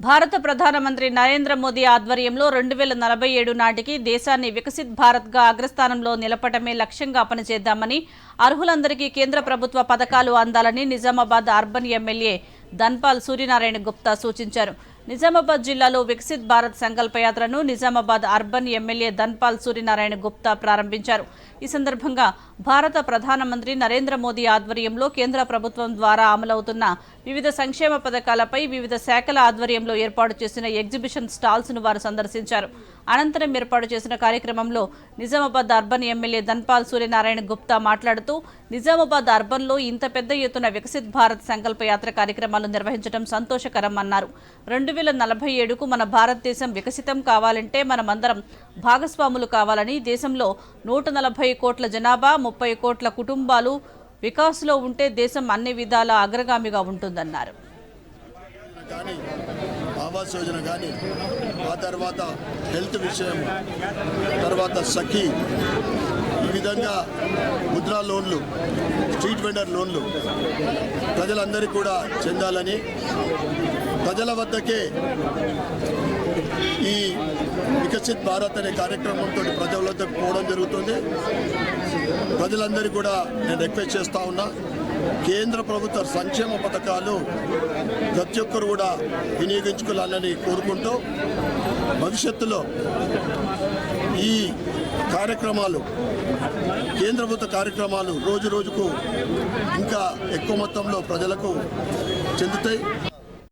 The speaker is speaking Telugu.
భారత ప్రధానమంత్రి నరేంద్ర మోదీ ఆధ్వర్యంలో రెండు వేల నలభై ఏడు నాటికి దేశాన్ని వికసిత్ భారత్గా అగ్రస్థానంలో నిలపటమే లక్ష్యంగా పనిచేద్దామని అర్హులందరికీ కేంద్ర ప్రభుత్వ పథకాలు అందాలని నిజామాబాద్ అర్బన్ ఎమ్మెల్యే ధన్పాల్ సూర్యనారాయణ గుప్తా సూచించారు. నిజామాబాద్ జిల్లాలో వికసిత్ భారత్ సంకల్పయాత్రను నిజామాబాద్ అర్బన్ ఎమ్మెల్యే ధన్పాల్ సూర్యనారాయణ గుప్తా ప్రారంభించారు. ఈ సందర్భంగా భారత ప్రధానమంత్రి నరేంద్ర మోదీ ఆధ్వర్యంలో కేంద్ర ప్రభుత్వం ద్వారా అమలవుతున్న వివిధ సంక్షేమ పథకాలపై వివిధ శాఖల ఆధ్వర్యంలో ఏర్పాటు చేసిన ఎగ్జిబిషన్ స్టాల్స్ను వారు సందర్శించారు. అనంతరం ఏర్పాటు చేసిన కార్యక్రమంలో నిజామాబాద్ అర్బన్ ఎమ్మెల్యే ధన్పాల్ సూర్యనారాయణ గుప్తా మాట్లాడుతూ నిజామాబాద్ అర్బన్లో ఇంత పెద్ద ఎత్తున వికసిత్ భారత్ సంకల్ప యాత్ర కార్యక్రమాలు నిర్వహించడం సంతోషకరం అన్నారు. రెండు వేల నలభై ఏడుకు మన భారతదేశం వికసితం కావాలంటే మనమందరం భాగస్వాములు కావాలని దేశంలో నూట నలభై కోట్ల జనాభా ముప్పై కోట్ల కుటుంబాలు వికాస్లో ఉంటే దేశం అన్ని విధాల అగ్రగామిగా ఉంటుందన్నారు. ఆవాస్ యోజన కానీ ఆ తర్వాత హెల్త్ విషయం తర్వాత సఖీ ఈ విధంగా ముద్రా లోన్లు స్ట్రీట్ వెండర్ లోన్లు ప్రజలందరికీ కూడా చెందాలని ప్రజల వద్దకే ఈ వికసిత్ భారత్ అనే కార్యక్రమంతో ప్రజలతో పోవడం జరుగుతుంది. ప్రజలందరికీ కూడా నేను రిక్వెస్ట్ చేస్తూ ఉన్నా కేంద్ర ప్రభుత్వ సంక్షేమ పథకాలు ప్రతి ఒక్కరు కూడా వినియోగించుకోవాలని కోరుకుంటూ భవిష్యత్తులో ఈ కార్యక్రమాలు కేంద్ర ప్రభుత్వ కార్యక్రమాలు రోజు రోజుకు ఇంకా ఎక్కువ మొత్తంలో ప్రజలకు చెందుతాయి.